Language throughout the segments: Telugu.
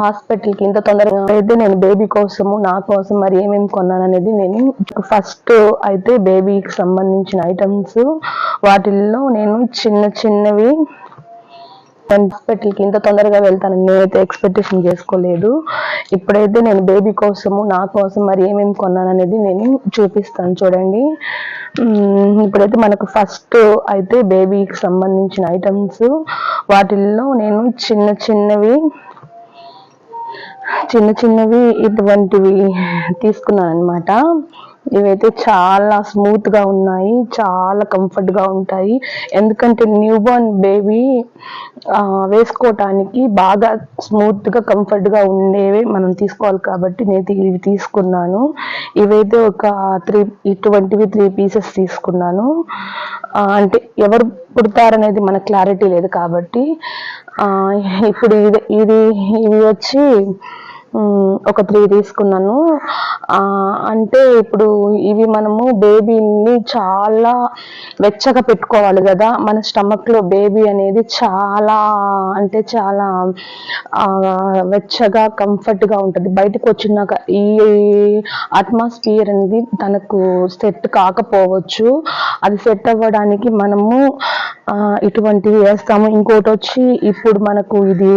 హాస్పిటల్కి ఇంత తొందరగా అయితే నేను బేబీ కోసము నా కోసం మరి ఏమేమి కొన్నాను అనేది నేను ఫస్ట్ అయితే బేబీకి సంబంధించిన ఐటమ్స్ వాటిల్లో నేను చిన్న చిన్నవి హాస్పిటల్కి ఇంత తొందరగా వెళ్తానని నేనైతే ఎక్స్పెక్టేషన్ చేసుకోలేదు. ఇప్పుడైతే నేను బేబీ కోసము నా కోసం మరి ఏమేమి కొన్నాను అనేది నేను చూపిస్తాను చూడండి. ఇప్పుడైతే మనకు ఫస్ట్ అయితే బేబీకి సంబంధించిన ఐటమ్స్ వాటిల్లో నేను చిన్న చిన్నవి చిన్న చిన్నవి ఇటువంటివి తీసుకున్నాను అనమాట ఇవైతే చాలా స్మూత్గా ఉన్నాయి చాలా కంఫర్ట్గా ఉంటాయి. ఎందుకంటే న్యూ బోర్న్ బేబీ వేసుకోవటానికి బాగా స్మూత్గా కంఫర్ట్గా ఉండేవి మనం తీసుకోవాలి కాబట్టి నేను ఇవి తీసుకున్నాను. ఇవైతే ఒక త్రీ ఇటువంటివి త్రీ పీసెస్ తీసుకున్నాను. అంటే ఎవరు పుడతారనేది మనకు క్లారిటీ లేదు కాబట్టి ఇప్పుడు ఇది ఇది ఇవి వచ్చి ఒక త్రీ తీసుకున్నాను. అంటే ఇప్పుడు ఇవి మనము బేబీని చాలా వెచ్చగా పెట్టుకోవాలి కదా. మన స్టమక్లో బేబీ అనేది చాలా అంటే చాలా వెచ్చగా కంఫర్ట్గా ఉంటుంది. బయటకు వచ్చినాక ఈ అట్మాస్ఫియర్ అనేది తనకు సెట్ కాకపోవచ్చు. అది సెట్ అవ్వడానికి మనము ఇటువంటివి వేస్తాము. ఇంకోటి వచ్చి ఇప్పుడు మనకు ఇది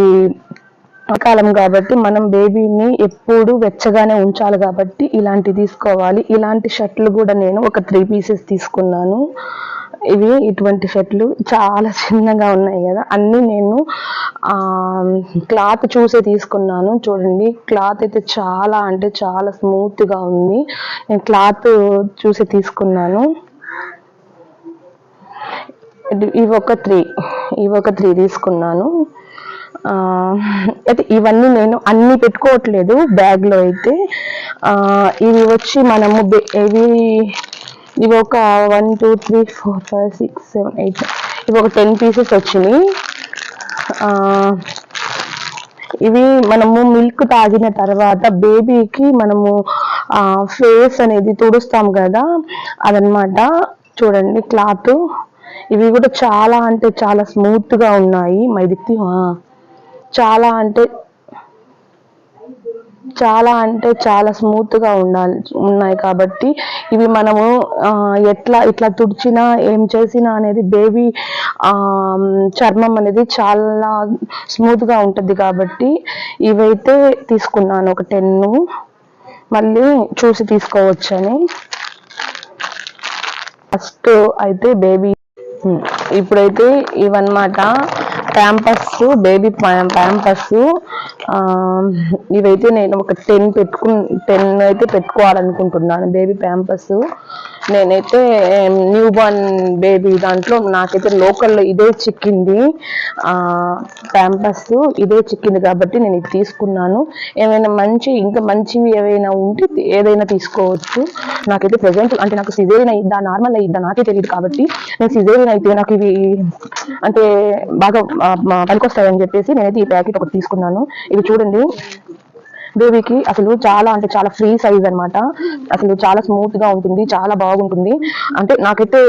కాలం కాబట్టి మనం బేబీని ఎప్పుడు వెచ్చగానే ఉంచాలి కాబట్టి ఇలాంటి తీసుకోవాలి. ఇలాంటి షర్ట్లు కూడా నేను ఒక త్రీ పీసెస్ తీసుకున్నాను. ఇవి ఇటువంటి షర్ట్లు చాలా చిన్నగా ఉన్నాయి కదా. అన్ని నేను క్లాత్ చూసే తీసుకున్నాను. చూడండి క్లాత్ అయితే చాలా అంటే చాలా స్మూత్గా ఉంది. నేను క్లాత్ చూసి తీసుకున్నాను. ఇది- ఇవి ఒక త్రీ ఇవి ఒక త్రీ తీసుకున్నాను. అయితే ఇవన్నీ నేను అన్ని పెట్టుకోవట్లేదు బ్యాగ్లో అయితే. ఇవి వచ్చి మనము ఇవి ఇవి ఒక one two three four five six seven eight ఇవి ఒక టెన్ పీసెస్ వచ్చినాయి. ఇవి మనము మిల్క్ తాగిన తర్వాత బేబీకి మనము ఫేస్ అనేది తుడుస్తాం కదా అదనమాట. చూడండి క్లాత్. ఇవి కూడా చాలా అంటే చాలా స్మూత్గా ఉన్నాయి మైదిక్తి చాలా అంటే చాలా అంటే చాలా స్మూత్గా ఉండాలి ఉన్నాయి కాబట్టి ఇవి మనము ఎట్లా ఇట్లా తుడిచినా ఏం చేసినా అనేది బేబీ చర్మం అనేది చాలా స్మూత్గా ఉంటుంది కాబట్టి ఇవైతే తీసుకున్నాను. ఒక టెన్ మళ్ళీ చూసి తీసుకోవచ్చని. ఫస్ట్ అయితే బేబీ ఇప్పుడైతే ఇవన్నమాట. ప్యాంపర్స్ బేబీ ప్యాంపర్స్ ఇవైతే నేను ఒక టెన్ పెట్టుకు టెన్ అయితే పెట్టుకోవాలనుకుంటున్నాను బేబీ ప్యాంపర్స్. నేనైతే న్యూ బోర్న్ బేబీ దాంట్లో నాకైతే లోకల్లో ఇదే చిక్కింది. ప్యాంపర్స్ ఇదే చిక్కింది కాబట్టి నేను ఇది తీసుకున్నాను. ఏమైనా మంచి ఇంకా మంచివి ఏవైనా ఉంటే ఏదైనా తీసుకోవచ్చు. నాకైతే ప్రజెంట్ అంటే నాకు సిజేరియన్ అయ్యిద్దా నార్మల్ అయ్యిద్దా నాకే తెలియదు కాబట్టి నేను సిజేరియన్ అయితే నాకు ఇవి అంటే బాగా పనికొస్తాయని చెప్పేసి నేనైతే ఈ ప్యాకెట్ ఒకటి తీసుకున్నాను. ఇవి చూడండి. బేబీకి అసలు చాలా అంటే చాలా ఫ్రీ సైజ్ అనమాట అసలు చాలా స్మూత్గా ఉంటుంది చాలా బాగుంటుంది. అంటే నాకైతే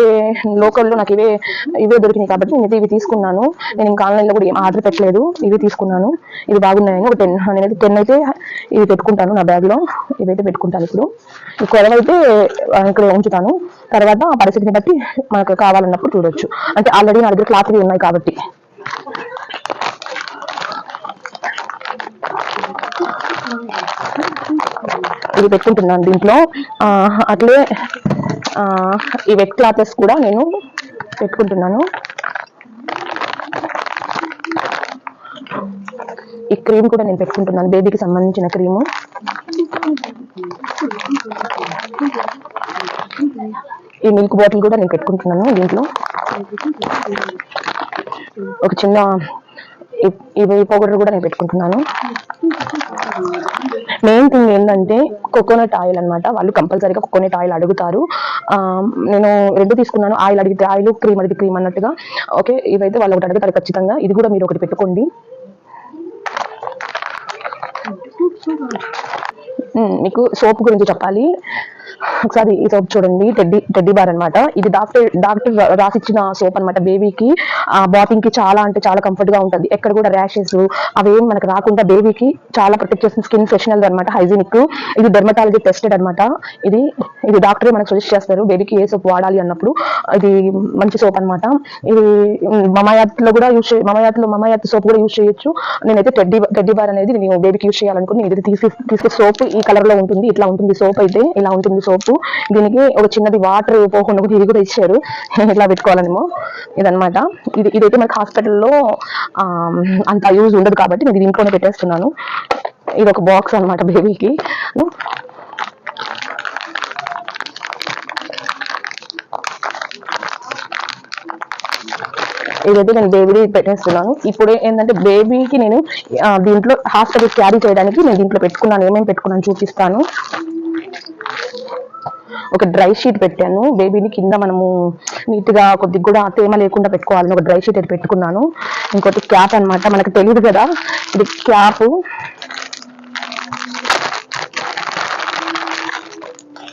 లోకల్లో నాకు ఇవే ఇవే దొరికినాయి కాబట్టి నేనైతే ఇవి తీసుకున్నాను. నేను ఇంకా ఆన్లైన్లో కూడా ఏం ఆర్డర్ పెట్టలేదు. ఇవి తీసుకున్నాను. ఇవి బాగున్నాయని ఒక టెన్ నేనైతే టెన్ అయితే ఇవి పెట్టుకుంటాను నా బ్యాగ్లో ఇవైతే పెట్టుకుంటాను ఇప్పుడు. ఈ కొరవైతే ఇక్కడ ఉంచుతాను తర్వాత ఆ పరిస్థితిని బట్టి మనకు కావాలన్నప్పుడు చూడొచ్చు. అంటే ఆల్రెడీ నా దగ్గర క్లాత్ ఉన్నాయి కాబట్టి. ఇది పెట్టుకుంటున్నాను. దీంట్లో అట్లే ఈ వెట్ క్లాతెస్ కూడా నేను పెట్టుకుంటున్నాను. ఈ క్రీమ్ కూడా నేను పెట్టుకుంటున్నాను బేబీకి సంబంధించిన క్రీము ఈ మిల్క్ బాటిల్ కూడా నేను పెట్టుకుంటున్నాను దీంట్లో. ఒక చిన్న ఈ- ఇవి పౌడర్ కూడా నేను పెట్టుకుంటున్నాను. మెయిన్ థింగ్ ఏంటంటే కోకోనట్ ఆయిల్ అన్నమాట. వాళ్ళు కంపల్సరీగా కోకోనట్ ఆయిల్ అడుగుతారు. నేను రెండు తీసుకున్నాను. ఆయిల్ అడిగితే ఆయిల్ క్రీమ్ అడిగితే క్రీమ్ అన్నట్టుగా. ఓకే ఇవైతే వాళ్ళు ఒకటి అడుగుతారు ఖచ్చితంగా. ఇది కూడా మీరు ఒకటి పెట్టుకోండి. మీకు సోప్ గురించి చెప్పాలి. ఒకసారి ఈ సోప్ చూడండి టెడ్డీ టెడ్డీ బార్ అన్నమాట. ఇది డాక్టర్ డాక్టర్ రాసిచ్చిన సోప్ అనమాట బేబీకి బాపింగ్కి చాలా అంటే చాలా కంఫర్ట్గా ఉంటుంది. ఎక్కడ కూడా ర్యాషెస్ అవేం మనకు రాకుండా బేబీకి చాలా ప్రొటెక్ట్ చేసిన స్కిన్ ఫ్రెషనల్ అనమాట హైజీనిక్. ఇది డెర్మటాలజీ టెస్టెడ్ అనమాట ఇది ఇది డాక్టరే మనకు సజెస్ట్ చేస్తారు. బేబీకి ఏ సోప్ వాడాలి అన్నప్పుడు ఇది మంచి సోప్ అన్నమాట. ఇది మమాయాత్లో కూడా యూస్ మమాయాత్లో మమాయాత్ సోప్ కూడా యూస్ చేయొచ్చు. నేనైతే టెడ్డీ టెడ్డీ బార్ అనేది నేను బేబీకి యూస్ చేయాలనుకుని ఇది తీసి తీసుకు సోప్ ఈ కలర్లో ఉంటుంది ఇట్లా ఉంటుంది సోప్ అయితే ఇలా ఉంటుంది సోపు. దీనికి ఒక చిన్నది వాటర్ పోకుండా కూడా ఇది కూడా ఇచ్చారు. ఇట్లా పెట్టుకోవాలనేమో. ఇదనమాట ఇది ఇదైతే మనకి హాస్పిటల్లో అంత యూజ్ ఉండదు కాబట్టి నేను దీంట్లోనే ఇంట్లోనే పెట్టేస్తున్నాను. ఇది ఒక బాక్స్ అన్నమాట బేబీకి. ఇదైతే నేను బేబీ పెట్టేస్తున్నాను. ఇప్పుడు ఏంటంటే బేబీకి నేను దీంట్లో హాస్పిటల్ క్యారీ చేయడానికి నేను దీంట్లో పెట్టుకున్నాను. ఏమేమి పెట్టుకున్నాను చూపిస్తాను. ఒక డ్రై షీట్ పెట్టాను. బేబీని కింద మనము నీట్గా కొద్దిగా కూడా తేమ లేకుండా పెట్టుకోవాలని ఒక డ్రై షీట్ అయితే పెట్టుకున్నాను. ఇంకోటి క్యాప్ అన్నమాట. మనకు తెలియదు కదా. ఇది క్యాప్.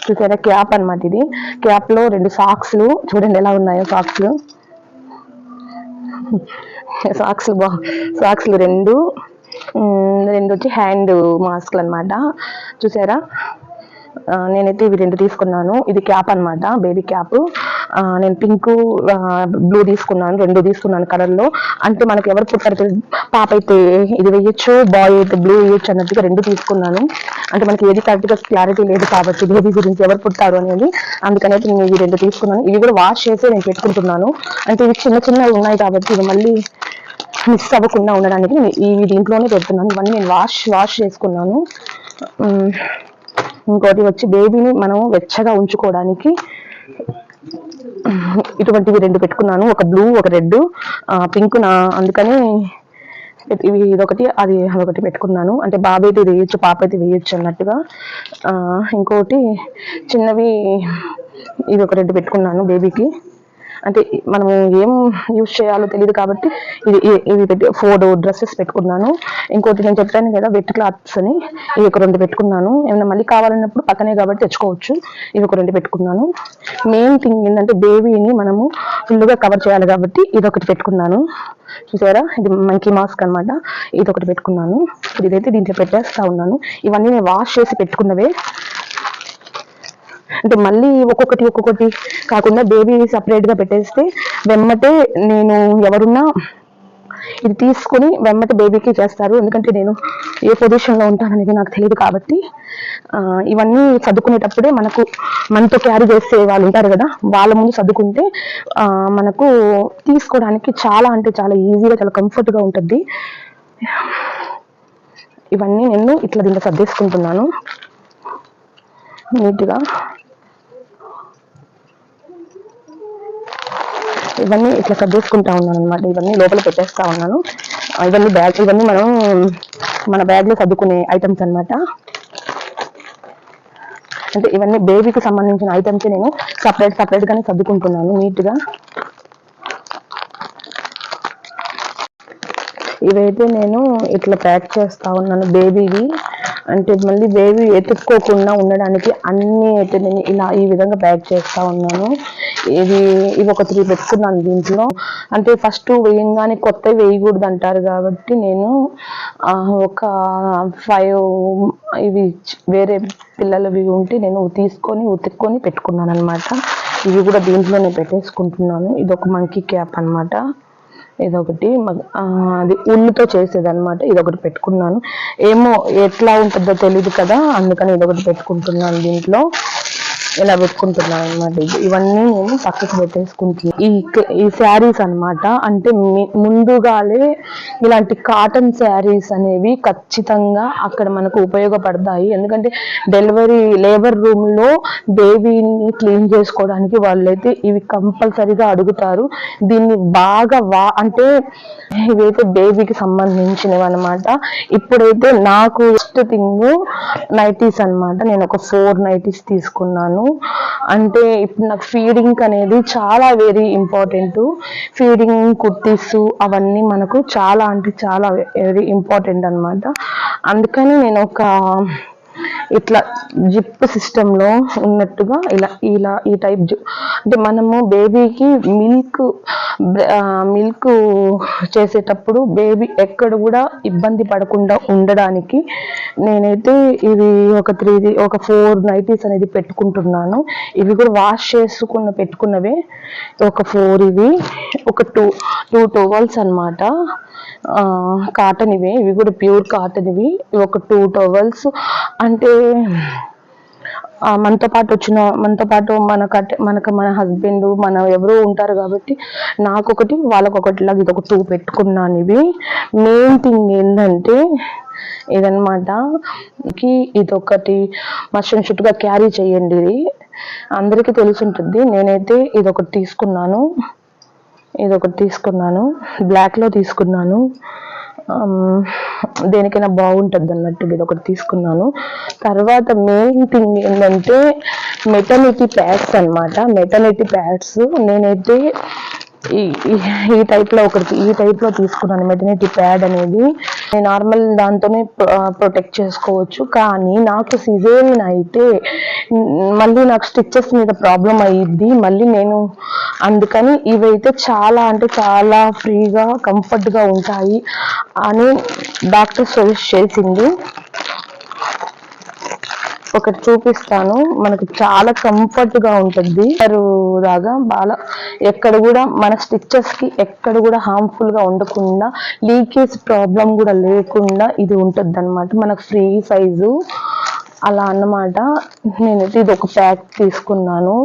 చూసారా? క్యాప్ అన్నమాట ఇది. క్యాప్లో రెండు సాక్స్లు. చూడండి ఎలా ఉన్నాయో సాక్స్లు. సాక్స్లు బా సాక్స్లు రెండు. రెండు వచ్చి హ్యాండ్ మాస్క్లు అన్నమాట. చూసారా? నేనైతే ఇవి రెండు తీసుకున్నాను. ఇది క్యాప్ అన్నమాట బేబీ క్యాప్. నేను పింక్ బ్లూ తీసుకున్నాను రెండు తీసుకున్నాను కలర్లో. అంటే మనకి ఎవరు పుట్టారు తెలుసు పాప అయితే ఇది వేయచ్చు బాయ్ అయితే బ్లూ వేయచ్చు అన్నట్టుగా రెండు తీసుకున్నాను. అంటే మనకి ఏది కరెక్ట్గా క్లారిటీ లేదు కాబట్టి బేబీ గురించి ఎవరు పుట్టారు అనేది. అందుకని అయితే నేను ఇవి రెండు తీసుకున్నాను. ఇవి కూడా వాష్ చేసి నేను పెట్టుకుంటున్నాను. అంటే ఇవి చిన్న చిన్నవి ఉన్నాయి కాబట్టి ఇవి మళ్ళీ మిస్ అవ్వకుండా ఉండడానికి నేను ఇవి దీంట్లోనే పెడుతున్నాను. ఇవన్నీ నేను వాష్ వాష్ చేసుకున్నాను. ఇంకోటి వచ్చి బేబీని మనం వెచ్చగా ఉంచుకోవడానికి ఇటువంటివి రెండు పెట్టుకున్నాను. ఒక బ్లూ ఒక రెడ్ పింక్ నా అందుకని ఇవి ఇదొకటి అది అదొకటి పెట్టుకున్నాను. అంటే బాబైతే వేయచ్చు పాప అయితే వేయచ్చు అన్నట్టుగా. ఇంకోటి చిన్నవి ఇది ఒక రెండు పెట్టుకున్నాను బేబీకి అంటే మనము ఏం యూజ్ చేయాలో తెలియదు కాబట్టి ఇది ఇది ఇవి పెట్టి ఫోర్ డ్రెస్సెస్ పెట్టుకున్నాను. ఇంకోటి నేను చెప్పాను కదా వెట్ క్లాత్స్ అని. ఇవి ఒక రెండు పెట్టుకున్నాను. ఏమైనా మళ్ళీ కావాలన్నప్పుడు పక్కనే కాబట్టి తెచ్చుకోవచ్చు. ఇవి ఒక రెండు పెట్టుకున్నాను. మెయిన్ థింగ్ ఏంటంటే బేబీని మనము ఫుల్గా కవర్ చేయాలి కాబట్టి ఇది ఒకటి పెట్టుకున్నాను. చూసారా? ఇది మంకీ మాస్క్ అన్నమాట. ఇది ఒకటి పెట్టుకున్నాను. ఇదైతే దీంట్లో పెట్టేస్తా ఉన్నాను. ఇవన్నీ నేను వాష్ చేసి పెట్టుకున్నవే. అంటే మళ్ళీ ఒక్కొక్కటి ఒక్కొక్కటి కాకుండా బేబీ సపరేట్గా పెట్టేస్తే వెమ్మటే నేను ఎవరున్నా ఇది తీసుకుని వెమ్మట బేబీకి చేస్తారు. ఎందుకంటే నేను ఏ పొజిషన్లో ఉంటాననేది నాకు తెలియదు కాబట్టి ఇవన్నీ చదువుకునేటప్పుడే మనకు మనతో క్యారీ చేసే వాళ్ళు ఉంటారు కదా వాళ్ళ ముందు చదువుకుంటే మనకు తీసుకోవడానికి చాలా అంటే చాలా ఈజీగా చాలా కంఫర్ట్గా ఉంటుంది. ఇవన్నీ నేను ఇట్లా దీంట్లో సర్దేసుకుంటున్నాను. నీట్గా ఇవన్నీ ఇట్లా సర్దేసుకుంటా ఉన్నాను అనమాట ఇవన్నీ లోపల పెట్టేస్తా ఉన్నాను. ఇవన్నీ బ్యాగ్ ఇవన్నీ మనం మన బ్యాగ్లో సర్దుకునే ఐటమ్స్ అన్నమాట. అంటే ఇవన్నీ బేబీకి సంబంధించిన ఐటమ్స్ నేను సపరేట్ సపరేట్ గానే సర్దుకుంటున్నాను నీట్ ఇవైతే నేను ఇట్లా ప్యాక్ చేస్తా ఉన్నాను బేబీవి అంటే మళ్ళీ బేబీ ఎత్తుక్కోకుండా ఉండడానికి అన్ని అయితే నేను ఇలా ఈ విధంగా ప్యాక్ చేస్తా ఉన్నాను. ఇది ఇవి ఒక త్రీ పెట్టుకున్నాను దీంట్లో. అంటే ఫస్ట్ వేయంగానే కొత్త వేయకూడదు అంటారు కాబట్టి నేను ఒక ఫైవ్ ఇవి వేరే పిల్లలవి ఉంటే నేను తీసుకొని ఉతుక్కొని పెట్టుకున్నాను అనమాట ఇవి కూడా దీంట్లోనే పెట్టేసుకుంటున్నాను. ఇది ఒక మంకీ క్యాప్ అన్నమాట. ఇదొకటి. ఆ, అది ఉల్లుతో చేసేది ఇది ఇదొకటి పెట్టుకున్నాను. ఏమో ఎట్లా ఉంటుందో తెలియదు కదా అందుకని ఇదొకటి పెట్టుకుంటున్నాను దీంట్లో. ఇలా పెట్టుకుంటున్నాను అనమాట ఇవన్నీ నేను పక్కకు పెట్టేసుకుంటున్నాను ఈ ఈ శారీస్ అనమాట అంటే ముందుగాలే ఇలాంటి కాటన్ శారీస్ అనేవి ఖచ్చితంగా అక్కడ మనకు ఉపయోగపడతాయి. ఎందుకంటే డెలివరీ లేబర్ రూమ్లో బేబీని క్లీన్ చేసుకోవడానికి వాళ్ళైతే ఇవి కంపల్సరీగా అడుగుతారు. దీన్ని బాగా వా అంటే ఇవైతే బేబీకి సంబంధించినవి అనమాట ఇప్పుడైతే నాకు ఫస్ట్ థింగ్ నైటీస్ అన్నమాట. నేను ఒక ఫోర్ నైటీస్ తీసుకున్నాను. అంటే ఇప్పుడు నాకు ఫీడింగ్ అనేది చాలా వెరీ ఇంపార్టెంట్ ఫీడింగ్ కుర్తీస్ అవన్నీ మనకు చాలా అంటే చాలా వెరీ ఇంపార్టెంట్ అన్నమాట. అందుకని నేను ఒక ఇట్లా జిప్ సిస్టంలో ఉన్నట్టుగా ఇలా ఇలా ఈ టైప్ అంటే మనము బేబీకి మిల్క్ మిల్క్ చేసేటప్పుడు బేబీ ఎక్కడ కూడా ఇబ్బంది పడకుండా ఉండడానికి నేనైతే ఇవి ఒక త్రీ ఒక ఫోర్ నైటీస్ అనేది పెట్టుకుంటున్నాను. ఇవి కూడా వాష్ చేసుకున్న పెట్టుకున్నవే ఒక ఫోర్ ఇవి. ఒక టూ టూ టవల్స్ అనమాట కాటన్ ఇవి. ఇవి కూడా ప్యూర్ కాటన్ ఇవి. ఇవి ఒక టూ టవల్స్ అంటే మనతో పాటు వచ్చిన మనతో పాటు మన కట్ మనకు మన హస్బెండ్ మన ఎవరో ఉంటారు కాబట్టి నాకు ఒకటి వాళ్ళకి ఇది ఒక టూ పెట్టుకున్నాను ఇవి. మెయిన్ థింగ్ ఏంటంటే ఇదనమాట ఇదొకటి మషన్ షుట్గా క్యారీ చేయండి. ఇది అందరికీ తెలిసి ఉంటుంది. నేనైతే ఇది ఒకటి తీసుకున్నాను. ఇది ఒకటి తీసుకున్నాను బ్లాక్లో తీసుకున్నాను. దేనికైనా బాగుంటుంది అన్నట్టు ఇది ఒకటి తీసుకున్నాను. తర్వాత మెయిన్ థింగ్ ఏంటంటే మెటర్నిటీ ప్యాడ్స్ అన్నమాట. మెటర్నిటీ ప్యాడ్స్ నేనైతే ఈ ఈ- టైప్లో ఒకటి ఈ టైప్లో తీసుకున్నాను. మెటర్నిటీ ప్యాడ్ అనేది నేను నార్మల్ దాంతోనే ప్రొటెక్ట్ చేసుకోవచ్చు. కానీ నాకు సిజేరియన్ అయితే మళ్ళీ నాకు స్టిచ్చెస్ మీద ప్రాబ్లం అయ్యిద్ది. మళ్ళీ నేను అందుకని ఇవైతే చాలా అంటే చాలా ఫ్రీగా కంఫర్ట్గా ఉంటాయి అని డాక్టర్ సజెస్ట్ చేసింది. ఒకటి చూపిస్తాను. మనకు చాలా కంఫర్ట్గా ఉంటుంది దాగా బాగా ఎక్కడ కూడా మన స్టిచ్చెస్కి ఎక్కడ కూడా హార్మ్ఫుల్గా ఉండకుండా లీకేజ్ ప్రాబ్లం కూడా లేకుండా ఇది ఉంటుంది అనమాట మనకు ఫ్రీ సైజు అలా అన్నమాట. నేనైతే ఇది ఒక ప్యాక్ తీసుకున్నాను.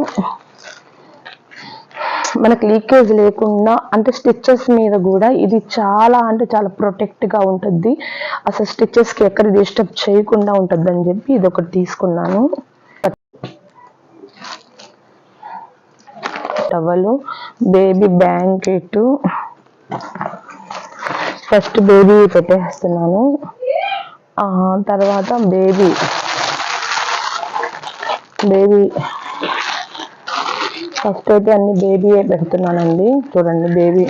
మనకి లీకేజ్ లేకుండా అంటే స్టిచ్చెస్ మీద కూడా ఇది చాలా అంటే చాలా ప్రొటెక్ట్గా ఉంటుంది. అసలు స్టిచ్చెస్కి ఎక్కడ డిస్టర్బ్ చేయకుండా ఉంటుంది అని చెప్పి ఇది ఒకటి తీసుకున్నాను. Towel baby blanket first baby పెట్టేస్తున్నాను. తర్వాత బేబీ బేబీ ఫస్ట్ అయితే అన్ని బేబీ పెడుతున్నానండి. చూడండి బేబీ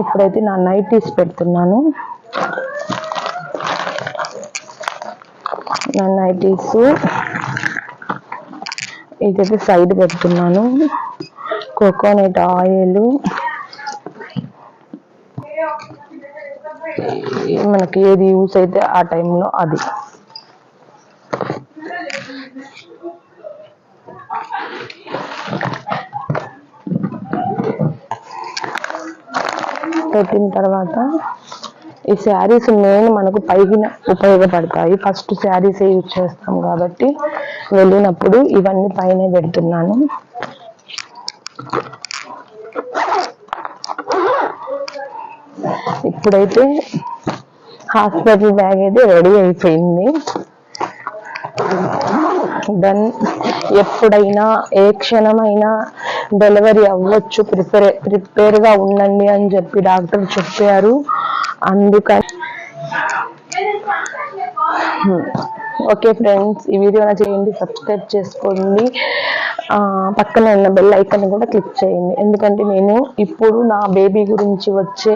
ఇప్పుడైతే నా నైటీస్ పెడుతున్నాను. నా నైటీస్. ఇదైతే సైడ్ పెడుతున్నాను. Coconut oil. మనకి ఏది యూస్ అయితే ఆ టైంలో అది. పెట్టిన తర్వాత ఈ శారీస్ మెయిన్ మనకు పైన ఉపయోగపడతాయి. ఫస్ట్ శారీస్ యూజ్ చేస్తాం కాబట్టి వెళ్ళినప్పుడు ఇవన్నీ పైన పెడుతున్నాను. ఇప్పుడైతే హాస్పిటల్ బ్యాగ్ అయితే రెడీ అయిపోయింది. దెన్ ఎప్పుడైనా ఏ క్షణమైనా డెలివరీ అవ్వచ్చు. ప్రిపేర్ ప్రిపేర్గా ఉండండి అని చెప్పి డాక్టర్ చెప్పారు. అందుకని ఓకే ఫ్రెండ్స్ ఈ వీడియో చేయండి సబ్స్క్రైబ్ చేసుకోండి. పక్కన ఉన్న బెల్ ఐకన్ కూడా క్లిక్ చేయండి. ఎందుకంటే నేను ఇప్పుడు నా బేబీ గురించి వచ్చే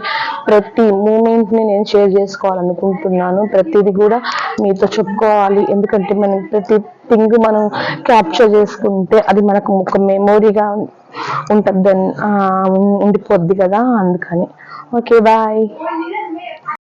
ప్రతి మూమెంట్ని నేను షేర్ చేసుకోవాలనుకుంటున్నాను. ప్రతిదీ కూడా మీతో చెప్పుకోవాలి. ఎందుకంటే మనం ప్రతి థింగ్ మనం క్యాప్చర్ చేసుకుంటే అది మనకు ఒక మెమోరీగా ఉంటుంది ఉండిపోద్ది కదా అందుకని. Okay bye.